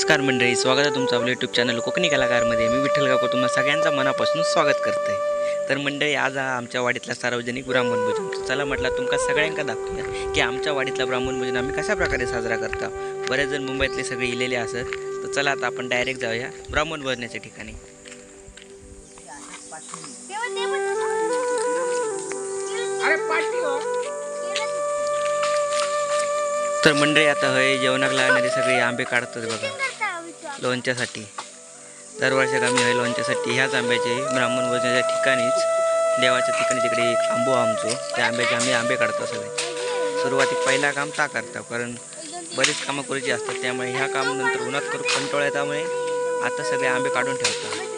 नमस्कार मंडळी स्वागत आहे तुमचं आपलं यूट्यूब चॅनल कोकणी कलाकारमध्ये. मी विठ्ठल काको तुम्हाला सगळ्यांचा मनापासून स्वागत करते. तर मंडळी आज हा आमच्या वाडीतला सार्वजनिक ब्राह्मण भोजन. चला म्हटलं तुमका सगळ्यांका दाखवूया की आमच्या वाडीतला ब्राह्मण भोजन आम्ही कशा प्रकारे साजरा करता. बरेच जण मुंबईतले सगळे इलेले असत तर चला आता आपण डायरेक्ट जाऊया ब्राह्मण भोजनाच्या ठिकाणी. अरे पाठी हो. तर मंडळी आता हे जेवणाक लागणारे सगळे आंबे काढतात बघा. लोणच्यासाठी. दरवर्षी आम्ही हे लोणच्यासाठी ह्याच आंब्याचे ब्राह्मण भोजनाच्या ठिकाणीच देवाच्या ठिकाणी तिकडे एक आंबो आमचो. त्या आंब्याचे आम्ही आंबे काढतो सगळे. सुरुवातीक पहिला काम ता करता कारण बरीच कामं करूची असतात. त्यामुळे ह्या काम नंतर उन्हात करू कंटाळा त्यामुळे आता सगळे आंबे काढून ठेवतात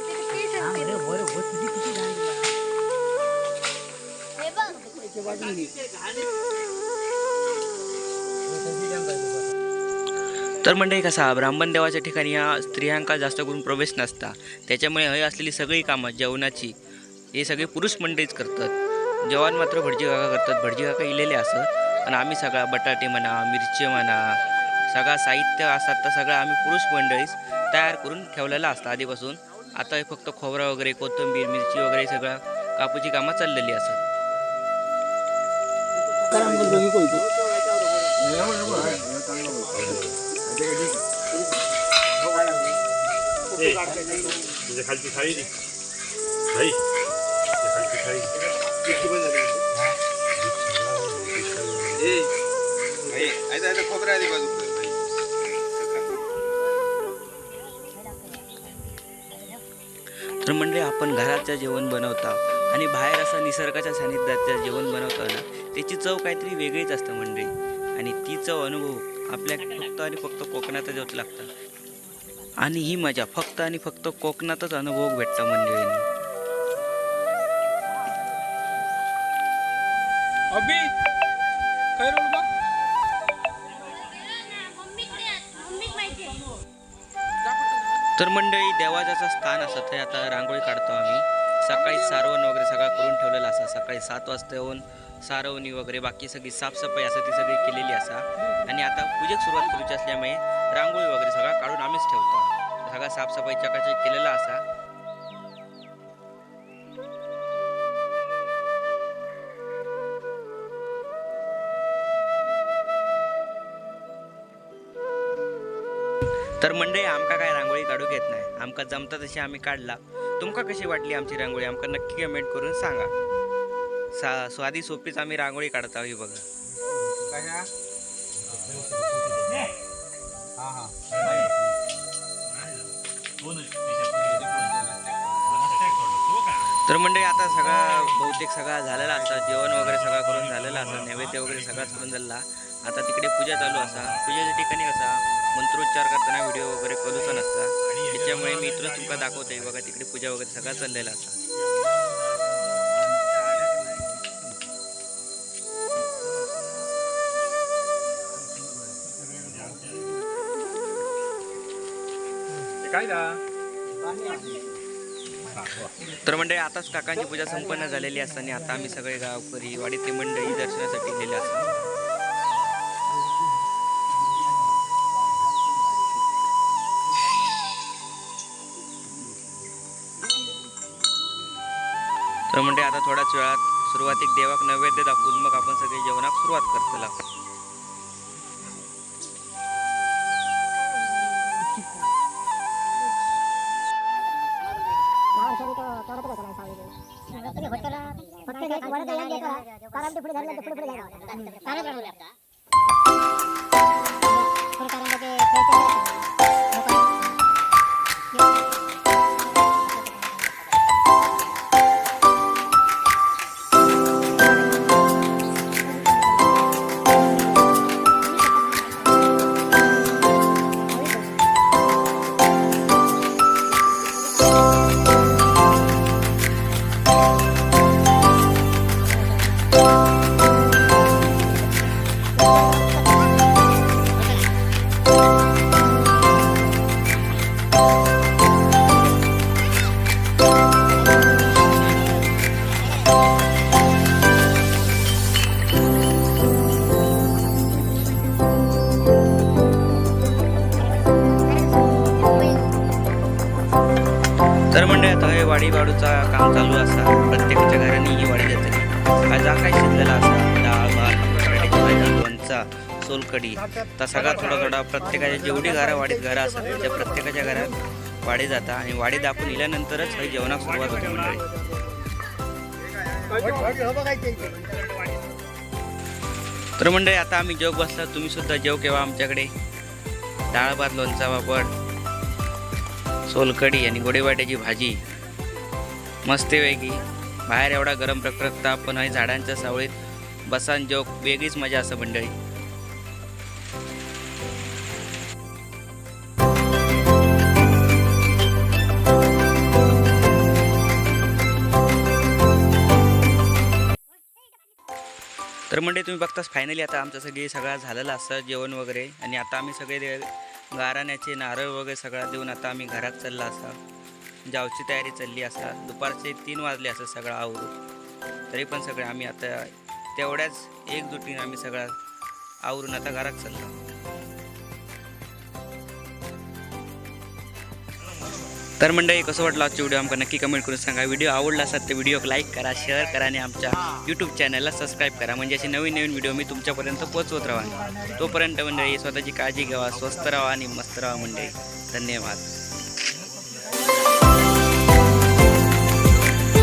तर मंडळी कसा ब्राह्मण देवाच्या ठिकाणी ह्या स्त्रियांका जास्त करून प्रवेश नसता. त्याच्यामुळे हय असलेली सगळी कामं जेवणाची हे सगळे पुरुष मंडळीच करतात. जेवण मात्र भटजी काका करतात. भटजी काका इलेले असत पण आम्ही सगळा बटाटे म्हणा मिरची म्हणा सगळा साहित्य असतात तर सगळं आम्ही पुरुष मंडळीच तयार करून ठेवलेलं असतं आधीपासून. आता हे फक्त खोबरा वगैरे कोथिंबीर मिरची वगैरे सगळं कापूची कामं चाललेली असतात. खालची थाळी दे भाई तुझ्या तर म्हणजे आपण घराचं जेवण बनवता आणि बाहेर असं निसर्गाच्या सानिध्याचं जेवण बनवताना त्याची चव काहीतरी वेगळीच असतं मंडळी. ती चव अनुभव आपल्या फक्त आणि फक्त कोकणातच होत लागतात आणि ही मजा फक्त आणि फक्त कोकणातच अनुभव भेटतं मंडळींनी. अभि काय रोल बा तर मंडळी देवाचं स्थान असतं ते आता रांगोळी काढतो आम्ही. सकाळी सारवण वगैरे सगळं करून ठेवलेलं असा सकाळी सात वाजता येऊन सारवणी वगैरे बाकी सगळी साफसफाई असं ती सगळी केलेली असा. आणि आता पूजेक सुरुवात करूची असल्यामुळे रांगोळी वगैरे सगळं काढून आम्हीच ठेवतो. सगळा साफसफाई चकाचक केलेला असा. तर मंडळी आमका काय रांगोळी काढू घेत नाही. आमका जमता तशी आम्ही काढला. तुमका कशी वाटली आमची रांगोळी? आमका नक्की कमेंट करून सांगा. सा स्वादी सोपीच आम्ही रांगोळी काढत आहोत ही बघा तर मंडळी आता सगळा बहुतेक सगळा झालेला असा जेवण वगैरे सगळं करून झालेला असा नैवेद्य वगैरे सगळाच करून झाला आता तिकडे पूजा चालू असा. पूजेच्या ठिकाणी कसा मंत्रोच्चार करताना व्हिडिओ वगैरे करूचा नसता. त्याच्यामुळे मी इथूनच तुमका दाखवतोय बघा तिकडे पूजा वगैरे सगळा चाललेला असा. तर मंडळी आताच काकांची पूजा संपन्न झालेली असताना आता आम्ही सगळे गावकरी वाडीतले मंडळी दर्शनासाठी गेलेले असतो. तर म्हणजे आता थोड्याच वेळात सुरुवातीक देवाक नैवेद्य दाखवून मग आपण सगळे जेवणाक सुरुवात करतला. కరెంట్ ఇప్పుడు కరెంట్ ఇప్పుడు కరెంట్ तर म्हणजे आता हे वाडी वाडूचा काम चालू असा प्रत्येकाच्या घराने ही वाडी जाते हा काय शिजलेला असा? डाळ भात बटाट्याची भाजी लोणचा सोलकडी तर सगळा थोडा थोडा प्रत्येकाच्या जेवढी घरा वाडीत घरं असतात त्या प्रत्येकाच्या घरात वाडी जाता आणि वाडी दाखवून इल्यानंतरच हे जेवणाक सुरुवात होते मंडळी. तर मंडळी आता आम्ही जेव बसला. तुम्ही सुद्धा जेव केव्हा आमच्याकडे. डाळ भात लोणचा पापड सोलकडी आणि गोडेवाट्याची भाजी. मस्तपैकी बाहेर एवढा गरम प्रकृत पण आहे झाडांच्या सावळीत बसान जोक वेगळीच मजा असं मंडळी. तर म्हणजे तुम्ही बघताच फायनली आता आमचं सगळी सगळं झालेलं असतं जेवण वगैरे. आणि आता आम्ही सगळे गाराण्याचे नारळ वगैरे सगळा देऊन आता आम्ही घरात चालला असा. जावची तयारी चालली असा दुपारचे तीन वाजले असं सगळं आवरून. तरी पण सगळे आम्ही आता तेवढ्याच एकजुटीनं आम्ही सगळा आवरून आता घरात चाललो. तर मंडळी कसं वाटलं आजच्या व्हिडिओ आमका नक्की कमेंट करून सांगा. व्हिडिओ आवडला असेल तर व्हिडिओ लाईक करा शेअर करा आणि आमच्या यूट्यूब चॅनलला सबस्क्राईब करा. म्हणजे असे नवीन नवीन व्हिडिओ मी तुमच्यापर्यंत पोहोचवत राहा तोपर्यंत मंडळी स्वतःची काळजी घ्यावा स्वस्त राहा आणि मस्त राहा मंडळी. धन्यवाद.